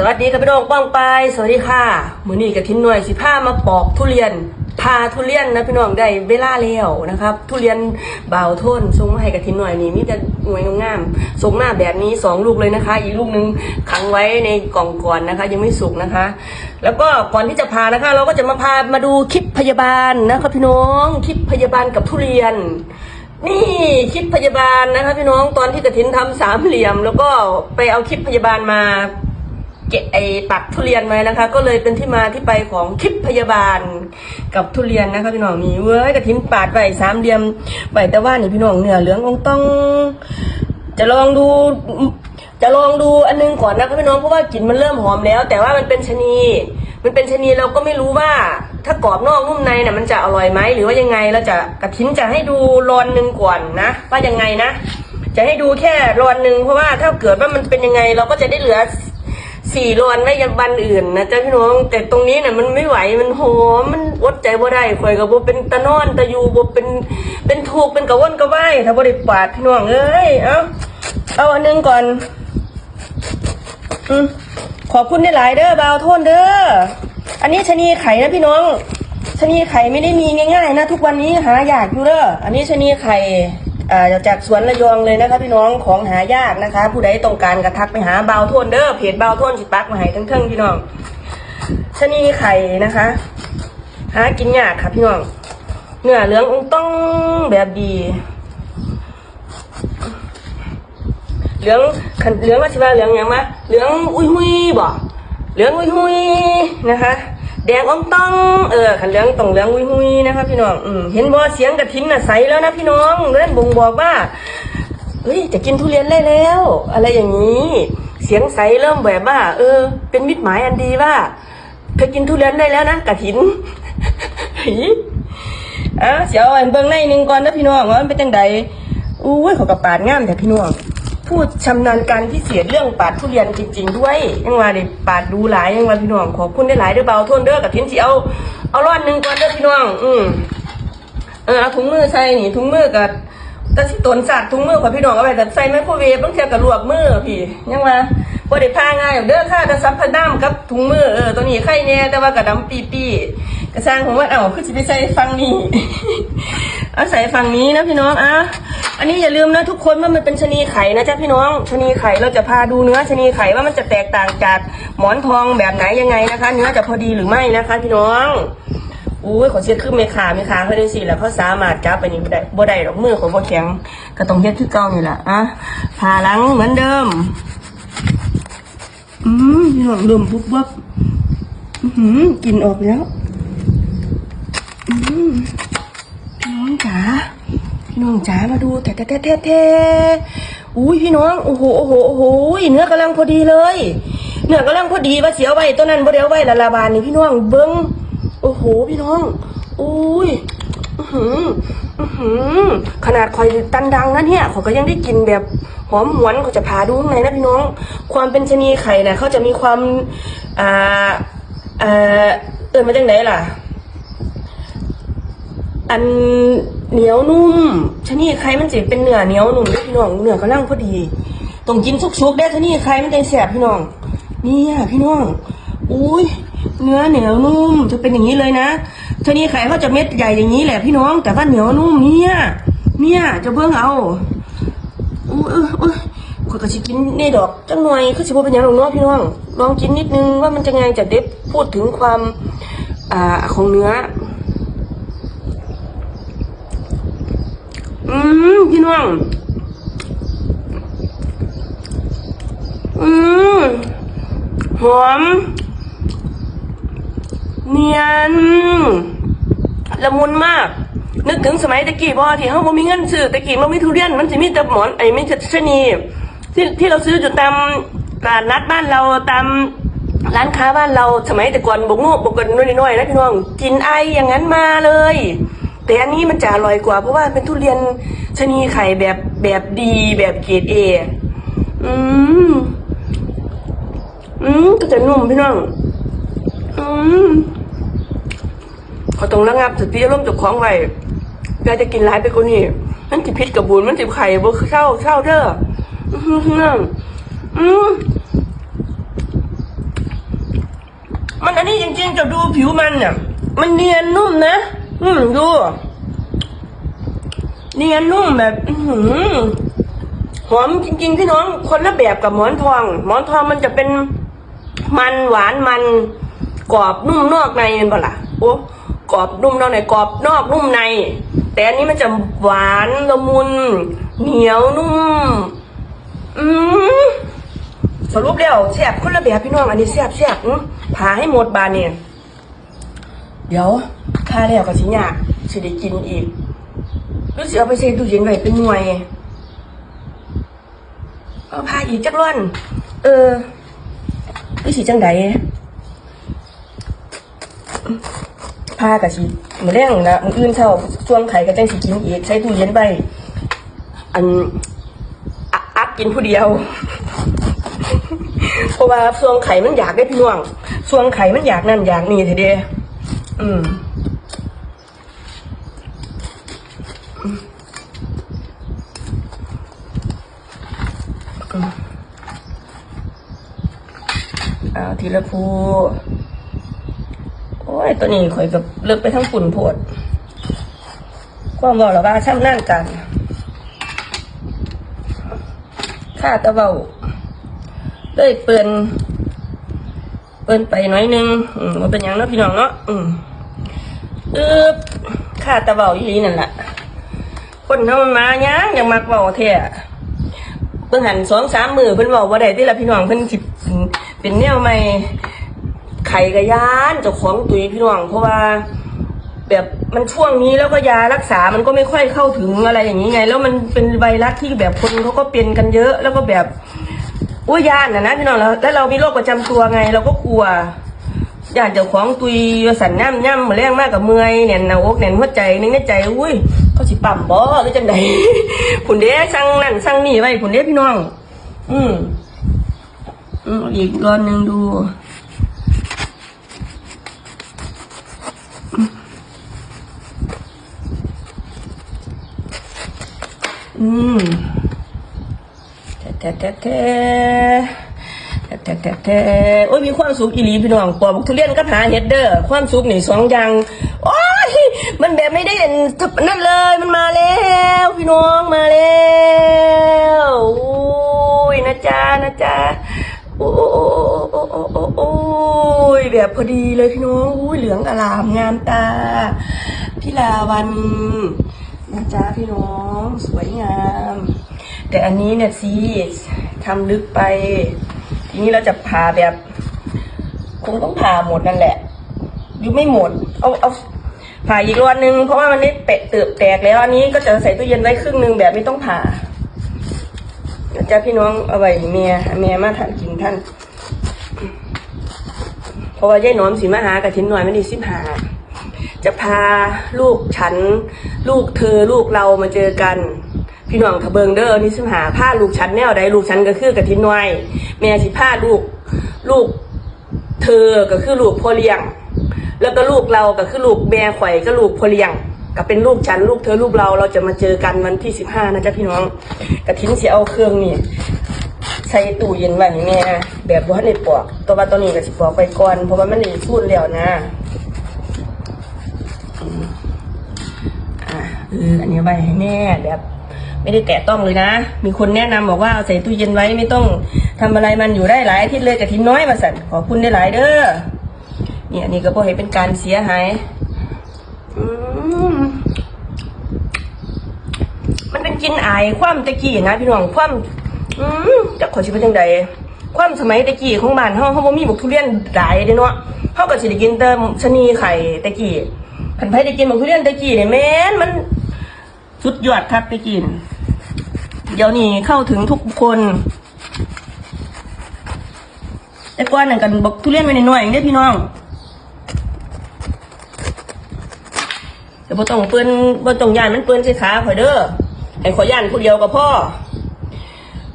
สวัสดีกับพี่น้องป้องไป สวัสดีค่ะ มือนี้กับทินหน่วยสิผ้ามาปอกทุเรียนพาทุเรียนนะพี่น้องได้เวลาแล้วนะครับ ทุเรียนเบาทนส่งมาให้กับทินหน่วยนี่มีแต่หน่วยงามๆส่งมาแบบนี้สองลูกเลยนะคะ อีกลูกหนึงขังไว้ในกล่องก่อนนะคะ ยังไม่สุกนะคะ แล้วก็ก่อนที่จะพานะคะ เราก็จะมาพามาดูคลิปพยาบาลนะครับพี่น้องคลิปพยาบาลกับทุเรียนนี่คลิปพยาบาลนะคะพี่น้องตอนที่กระถินทำสามเหลี่ยม แล้วก็ไปเอาคลิปพยาบาลมา เกะไอตัดทุเรียนไว้นะคะ ก็เลยเป็นที่มาที่ไปของคลิปพยาบาลกับทุเรียนนะคะพี่น้องนี่เว้ยกระถินปาดไปสามเหลี่ยมไปแต่ว่านี่พี่น้องเนื้อเหลืององต้อง จะลองดูจะลองดูอันนึงก่อนนะคะพี่น้องเพราะว่ากลิ่นมันเริ่มหอมแล้ว แต่ว่ามันเป็นชะนีมันเป็นชะนีเราก็ไม่รู้ว่า ถ้ากรอบนอกนุ่มในเนี่ยมันจะอร่อยไหมหรือว่ายังไงเราจะกระทิ้นจะให้ดูรอนหนึ่งก่อนนะว่ายังไงนะ จะให้ดูแค่รอนหนึ่งเพราะว่าถ้าเกิดว่ามันเป็นยังไง เราก็จะได้เหลือ สี่รอนไว้ยังบันอื่นนะจ๊ะพี่น้อง แต่ตรงนี้เนี่ยมันไม่ไหวมันหอมมันอดใจบ่ได้ข่อยกับบ่เป็นตะนอนตะยูบ่เป็นเป็นถูกเป็นกระวนกระวายถ้าบ่ได้ปาดพี่น้องเอ้ยเอาเอาอันหนึงก่อนอืมขอบคุณได้หลายเด้อบาวโทนเด้ออันนี้ชะนีไข่นะพี่น้องชะนีไข่ไม่ได้มีง่ายๆนะทุกวันนี้หายากอยู่เด้ออันนี้ชะนีไข่ อ่าจากสวนระยองเลยนะคะ พี่น้องของหายากนะคะ ผู้ใดต้องการกระทักไปหาบาวโทนเด้อเพจบาวโทนสิปักมาให้ทั้งๆพี่น้องชนีไข่นะคะ หากินยากค่ะพี่น้องเนื้อเหลืององต้องแบบดีเหลืองขันเหลืองว่าชิว่าเหลืองยังมะเหลืองอุ้ยหุยบ่เหลืองอุ้ยหุยนะคะ แดงอ่องต้อง เออขันเหลืองต้องเหลืองอุ้ยหุยนะคะพี่น้องอืมเห็นบ่เสียงกระทิ้นน่ะใสแล้วนะพี่น้องเล่นบ่งบอกว่าเฮ้ยจะกินทุเรียนได้แล้ว อะไรอย่างนี้ เสียงใสเริ่มแบบว่า เออ เป็นมิตรหมายอันดีว่าเธอกินทุเรียนได้แล้วนะกระถินเฮ้ยอะเสียวอันเบิ่งในหนึ่งก่อนนะพี่น้องว่ามันเป็นจังใดอุ้ยเขากับปาดงามแต่พี่น้อง พูดชำนาญการพิเศษเรื่องปาดทุเรียนจริง ๆ ด้วยยังว่าเด็ปาดดูหลายยังว่าพี่น้องขอบคุณได้หลายเด้อเบาทนเด้อกับทิ้นที่เอาเอาร้อนหนึ่งก่อนเด้อพี่น้อง อืมเออเอาถุงมือใส่นี่ถุงมือกับแต่ที่ตนสัตว์ถุงมือของพี่น้องเอาไปแต่ใส่ไมโครเวฟต้องเทียกับลวกมือพี่ยังว่าบ่ได้พาง่ายเด้อค่ะแต่ซับพะด้ามกับถุงมือเออตัวนี้ไข่แน่แต่ว่ากระดำปีปีกระช่างผมว่าเอ้าคือสิไปใส่ฟังนี่ อาใส่ฝั่งนี้นะพี่น้องอะอันนี้อย่าลืมนะทุกคนว่ามันเป็นชนีไข่นะจ๊ะพี่น้องชนีไข่เราจะพาดูเนื้อชนีไข่ว่ามันจะแตกต่างจากหมอนทองแบบไหนยังไงนะคะ เนื้อจะพอดีหรือไม่นะคะ พี่น้องอุ้ยขอเช็ดขึ้นเมขาเมขาเขาได้สิแล้วเขาสามารถจับไปนี่บ่ได้บ่ได้หรอกมือของบ่แข็งก็ต้องเฮ็ดคือเก่านี่แหละอะผ่าหลังเหมือนเดิมอืมพี่น้องเริ่มปุ๊บวับอือหือกลินออกแล้ว อืม พี่น้อง จ๋าพี่น้องจ๋ามาดูแท้แท้แท้แท้อุ้ยพี่น้องโอ้โหโอ้โหโอ้โหเนื้อกำลังพอดีเลย เนื้อกำลังพอดีว่าเสียวไว้ตัวนั้นบ่เดียวไว้ละลาบานนี่พี่น้องเบิ้งโอ้โหพี่น้องอุ้ยอื้อหืออื้อหือขนาดคอยตันดังนะเนี่ยเขาก็ยังได้กินแบบหอมหวนเขาจะพาดูข้างในนะพี่น้อง ความเป็นชนีไข่เนี่ยเขาจะมีความอ่าอ่าเอินมาจากไหนล่ะ อัน เหนียวนุ่มชะนี่ใครมันจะเป็นเนื้อเหนียวนุ่มด้อพี่น้องเนื้อกำลังพอดีต้องกินสุกๆได้ชะนี่ใครมันจะแสบพี่น้องเนี่ยพี่น้องอุ้ยเนื้อเหนียวนุ่มจะเป็นอย่างนี้เลยนะชะนี่ไข่เขาจะเม็ดใหญ่อย่างนี้แหละพี่น้อง แต่ว่าเหนียวนุ่มเนี่ยเนี่ยจะเบิ่งเอาอุ้ยอุ้ยข้อยก็สิกินนี่ดอกจังหน่อยคือสิบ่เป็นหยังหรอกเนาะพี่น้องลองกินนิดนึงว่ามันจะไงจะเด็บพูดถึงความอ่าของเนื้อ มพี่น้องอืมหอม เนียน ละมุนมาก นึกถึงสมัยตะกี้พ่อที่เขาบ่มีเงินซื้อตะกี้มันมีทุเรียน มันจะมีแต่หมอนไอ้ไม่ใช่ชะนีที่ที่เราซื้ออยู่ตามตลาดนัดบ้านเราตามร้านค้าบ้านเราสมัยแต่ก่อนบกโง่บกกันน้อยๆนะพี่น้องกินไออย่างนั้นมาเลย แต่อันนี้มันจะอร่อยกว่า เพราะว่าเป็นทุเรียนชะนีไข่แบบแบบดีแบบเกรดเออืมอืมก็จะนุ่มพี่น้อง อืมเขาต้องระงับสติอารมณ์จ้าของไว้แกจะกินร้ายไปกว่านี้มันจิพิษกับบุญมันจิไข่บ่เช่าเช่าเด้ออืมพี่น้องอืมริงๆจะดูผิวมันเนี่ยมันเนียนนุ่มนะ อืมดูเนียนนุ่มแบบอื้อหือมจริงๆพี่น้องคนละแบบกับหมอนทอง หมอนทองมันจะเป็นมันหวานมันกรอบนุ่มนอกในเป็นปะล่ะโอ้กรอบนุ่มนอกในกรอบนอกนุ่มใน แต่อันนี้มันจะหวานละมุน เหนียวนุ่ม อืมสรุปแล้วแซ่บคนละแบบพี่น้องอันนี้แซ่บแซ่บผ่าให้หมดบานเนี่ยเดี๋ยว ค่าแล้วก็สิยากสิได้กินอีกรู้สึกเอาไปใส่ตู้เย็นไว้เป็นหน่วยเอาพาอีกจักร่อน เออรู้สึกจังใดพากับสิมือแรงนะมืออื่นเช้าช่วงไข่ก็จังสิกินอีกใส่ตู้เย็นไปอันอะอักกินผู้เดียวเพราะว่าช่วงไข่มันอยากได้พี่น้องช่วงไข่มันอยากนั่นอยากนี่ทีเดียอืม ทีละภูโอ้ยตัวนี้ข่อยกับเลิกไปทั้งฝุ่นโพดความบอกแล้วว่าช่ำนั่นกันข้าตะเบาเลยเปินเปินไปน้อยนึงอืมันเป็นยังเนาะพี่น้องเนาะอืมอึบข้าตะเบาอีหลีนั่นแหละคนเฮามันมาหยังยังมักเบาแท้เพิ่งหันสองสามมือเพิ่นบอกว่าได้ที่ละพี่น้องเพิ่นสิบ เป็นแนวใหม่ไข่กระยานเจ้าของตุยพี่น้อง เพราะว่า แบบมันช่วงนี้แล้วก็ยารักษา มันก็ไม่ค่อยเข้าถึงอะไรอย่างนี้ไง แล้วมันเป็นไวรัสที่แบบคนเขาก็เป็นกันเยอะ แล้วก็แบบอุ้ยยานนะนะพี่น้องแล้วแล้วเรามีโรคประจำตัวไง เราก็กลัวอยากเจ้าของตุยสันย่ำย่ำมาแรงมากกับเมื่อยเนี่ยนาอกเนี่ยหัวใจนึงในใจอุ้ยเขาสิปั่มบ่หรือจังใดผุนเด้สั่งนั่นสั่งนี่ไว้ผุนเด้พี่น้อง อืม อีกรอนหนึ่งดู อืมแท้แท้แท้แท้แท้แท้แท้โอ้ยมีความสุขอีหลีพี่น้องปอกทุเรียนกับหาเฮดเด้อความสุขนี่สองอย่างโอ้ยมันแบบไม่ได้เห็นนั่นเลยมันมาแล้วพี่น้องมาแล้วโอ้ยนะจ๊ะนะจ๊ะ โอ้โอ้โอ้โอ้โอ้โอ้ยแบบพอดีเลยพี่น้องอุ้ยเหลืองอลามงามตาพี่ลาวันนะจ๊ะพี่น้อง สวยงาม แต่อันนี้เนี่ยสิทำลึกไป ทีนี้เราจะผ่าแบบ คงต้องผ่าหมดนั่นแหละยู่ไม่หมด เอาเอาผ่าอีกรอบนึงเพราะว่ามันได้เปะเติบแตกแล้วอันนี้ก็จะใส่ตู้เย็นไว้ครึ่งหนึงแบบไม่ต้องผ่า จ๊ะพี่น้องเอาไว้เมียเมียมาทานกินท่าน เพราะว่ายายหนอมสีมาหากระถินหน่อยไม่ได้สิบหาจะพาลูกฉัน ลูกเธอลูกเรามาเจอกัน พี่น้องทะเบิงเด้อนี่สิหาผ้าลูกฉันแนวใดลูกฉันก็คือกระทินน้อยแม่สิผ้าลูกลูกเธอก็คือลูกพ่อเลี้ยง แล้วก็ลูกเราก็คือลูกแม่ข่อยก็ลูกพ่อเลี้ยง ก็เป็นลูกฉันลูกเธอลูกเราเราจะมาเจอกันวันที่สิบห้านะจ๊ะพี่น้องกระทินเสียเอาเครื่องนี่ใส่ตู้เย็นไว้ให้แม่แบบบ่ทันได้ปอกตัวว่าตอนนี้ก็สิปอกไปก่อนเพราะว่ามันได้สูนแล้วนะอะเอออันนี้ไว้ให้แม่แบบ ไม่ได้แตะต้องเลยนะ มีคนแนะนำบอกว่าเอาใส่ตู้เย็นไว้ไม่ต้องทำอะไรมันอยู่ได้หลายอาทิตย์เลยแต่ทิ้งน้อยมาสั่นขอบคุณได้หลายเด้อเนี่ยนนี้ก็พอเห็นเป็นการเสียหายอืมมันเป็น กลินอายความตะกี้นะพี่น้องความอืมจะขอชิบเป็นจังใดความสมัยตะกี้ของบ้านเฮาเฮาบ่มีบุกทุเรียนหลายเด้เนาะเฮาก็สิได้กินแต่ชะนีไข่ตะกี้คันไผได้กินบุกทุเรียนตะกี้เนี่ยแม่นมันสุดยอดครับไปกิน เดี๋ยวนี้เข้าถึงทุกคน แต่ก่อนนั่นกันบอกทุเรียนไว้ในหน่อยๆอย่างเด้พี่น้องเดี๋ยวบ่ต้องเปื้อนบ่ต้องยานมันเปื้อนใส่ขาข่อยเด้อ ให้ขอย่านผู้เดียวกับพ่อ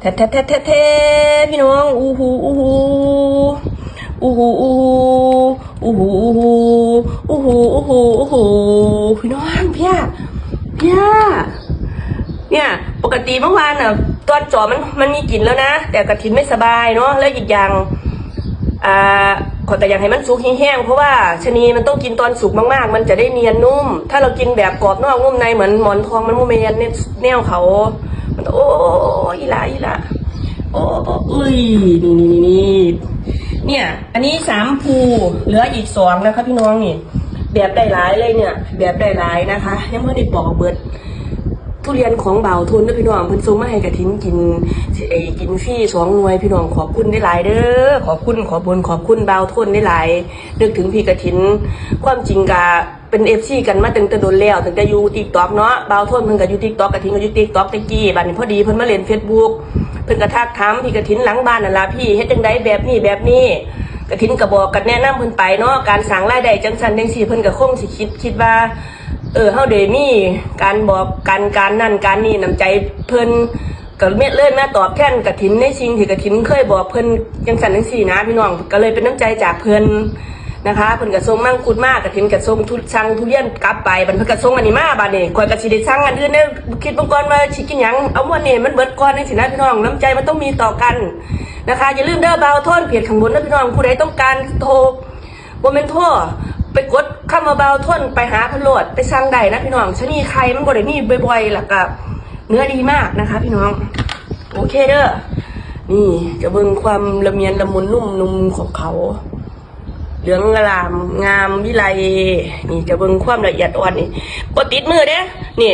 แท้แท้แท้แท้แท้พี่น้องอู้หูอู้หูอู้หูอู้หูอู้หูอู้หูอู้หูอู้หูพี่น้องพี่ยเนี่ยเนี่ยปกติเมื่อวานอะตอนจอมันมันมีกลิ่นแล้วนะ แต่กระถินไม่สบายเนาะแล้วอีกอย่าง อ่าขอแต่อยากให้มันสุกแห้งๆเพราะว่าชะนีมันต้องกินตอนสุกมากๆ มันจะได้เนียนนุ่ม ถ้าเรากินแบบกรอบนอกนุ่มในเหมือนหมอนทองมันโมเมนเนี่ยแนวเขา มันโอ้อีลาอีลาโอ้โอ้ยนี่นี่นี่นี่เนี่ย อันนี้สามภูเหลืออีกสองนะคะพี่น้องนี่แบบได้หลายเลยเนี่ย แบบได้หลายนะคะยังไม่ได้ปอกเบิด ทุเรียนของเบาทุนนะพี่น้องเพิ่นส่งมาให้กระถินกินไอ้กินฟรีสองหน่วยพี่น้องขอบคุณได้หลายเด้อขอบคุณขอบคุญขอบคุณเบาทุนได้หลายนึกถึงพี่กระถินความจริงกะเป็นเอฟซีกันมาตั้งแต่โดนแล้วตั้งแต่อยู่ติ๊กต็อกเนาะเบาทุนเพิ่นก็อยู่ติ๊กต็อกกระถินก็อยู่ติ๊กต็อกตะกี้บัดนี้พอดีเพิ่นมาเล่นเฟซบุ๊กเพิ่นก็ทักถามพี่กระถินหลังบ้านนั่นล่ะพี่เฮ็ดจังไดแบบนี้แบบนี้กระถินก็บอกกันแนะนำเพิ่นไปเนาะการสร้างรายได้จังซั่นจังซี่เพิ่นก็คงสิคิดคิดว่า เออเฮาเดมี่การบอกการการนั่นการนี่น้ำใจเพิ่นก็เม็ดเลื่อนมาตอบแทนกระถินในสิ่งที่กระถินเคยบอกเพิ่นจังสันจังสี่นะพี่น้องก็เลยเป็นน้ำใจจากเพิ่นนะคะเพิ่นก็ส่งมั่งคุดมากกระถินก็ส่งทุช่างทุเรียนกลับไปบัดเพิ่นก็ส่งอันนี้มาบัดนี้ข่อยก็สิได้สั่งอันอื่นเด้อคิดบิ่งก่อนว่าสิกินหยังเอาวันนี้มันเบิดก่อนจังซี่นะพี่น้องน้ำใจมันต้องมีต่อกันนะคะอย่าลืมเด้อเบาโทนเพจข้างบนนะพี่น้องผู้ใดต้องการโทรบ่แม่นโทร ไปกดคำว่าเบาทนไปหาพนโลดไปสั่งได้นะพี่น้องชนีไข่มันบ่ได้มีบ่อยๆแล้วก็เนื้อดีมากนะคะ พี่น้อง โอเคเด้อนี่จะเบิ่งความละเมียนละมุนนุ่มนุ่มของเขา เหลืองอลามงามวิไลนี่จะเบิ่งความละเอียดอ่อนนี่บ่ติดมือเด้นี่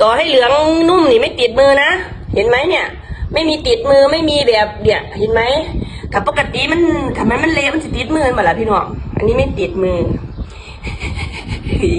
ต่อให้เหลืองนุ่มนี่ไม่ติดมือนะเห็นไหมเนี่ยไม่มีติดมือไม่มีแบบเนี่ยเห็นไหมถ้าปกติมันทำไมมันเละมันจะติดมือมาล่ะพี่น้อง อันนี้ไม่ติดมือ หี